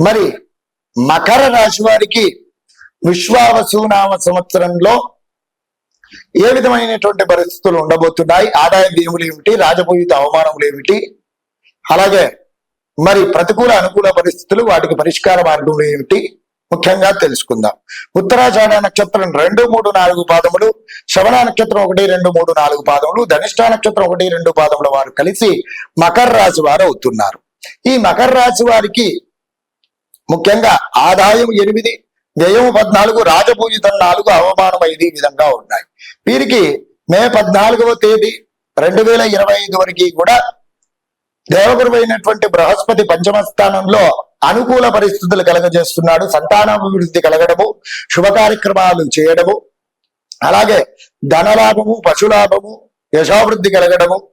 మరి మకర రాశి వారికి విశ్వావసునామ సంవత్సరంలో ఏ విధమైనటువంటి పరిస్థితులు ఉండబోతున్నాయి? ఆదాయ వ్యయములు ఏమిటి? రాజపూజిత అవమానములు ఏమిటి? అలాగే మరి ప్రతికూల అనుకూల పరిస్థితులు వాటికి పరిష్కార మార్గములు ఏమిటి? ముఖ్యంగా తెలుసుకుందాం. ఉత్తరాషాఢ నక్షత్రం రెండు మూడు నాలుగు పాదములు శవణ నక్షత్రం ఒకటి రెండు మూడు నాలుగు పాదములు ధనిష్ట నక్షత్రం ఒకటి రెండు పాదముల వారు కలిసి మకర రాశి వారు అవుతున్నారు. ఈ మకర రాశి వారికి ముఖ్యంగా ఆదాయం ఎనిమిది వ్యయం పద్నాలుగు రాజపూజితం నాలుగు అవమానం విధంగా ఉన్నాయి. వీరికి మే పద్నాలుగవ తేదీ రెండు వేల ఇరవై ఐదు వరకు కూడా దేవగురువైనటువంటి బృహస్పతి పంచమ స్థానంలో అనుకూల పరిస్థితులు కలగజేస్తున్నాడు. సంతానాభివృద్ధి కలగడము శుభ కార్యక్రమాలు చేయడము అలాగే ధనలాభము పశులాభము యశోవృద్ధి కలగడము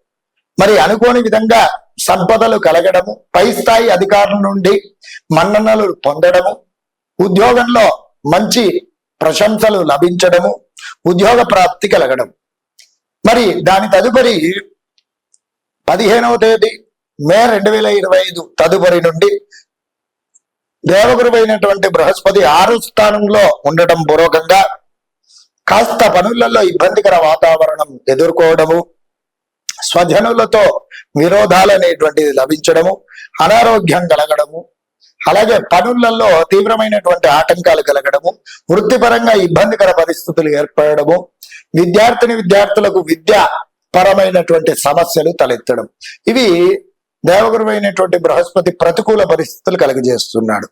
మరి అనుకోని విధంగా సంపదలు కలగడము పై స్థాయి అధికారుల నుండి మన్ననలు పొందడము ఉద్యోగంలో మంచి ప్రశంసలు లభించడము ఉద్యోగ ప్రాప్తి కలగడం మరి దాని తదుపరి పదిహేనవ తేదీ మే రెండు వేల ఇరవై ఐదు తదుపరి నుండి దేవగురువైనటువంటి బృహస్పతి ఆరు స్థానంలో ఉండటం పూర్వకంగా కాస్త పనులలో ఇబ్బందికర వాతావరణం ఎదుర్కోవడము స్వజనులతో విరోధాలు అనేటువంటిది లభించడము అనారోగ్యం కలగడము అలాగే పనులలో తీవ్రమైనటువంటి ఆటంకాలు కలగడము వృత్తిపరంగా ఇబ్బందికర పరిస్థితులు ఏర్పడము విద్యార్థిని విద్యార్థులకు విద్య పరమైనటువంటి సమస్యలు తలెత్తడం. ఇవి దేవగురువైనటువంటి బృహస్పతి ప్రతికూల పరిస్థితులు కలుగజేస్తున్నాడు.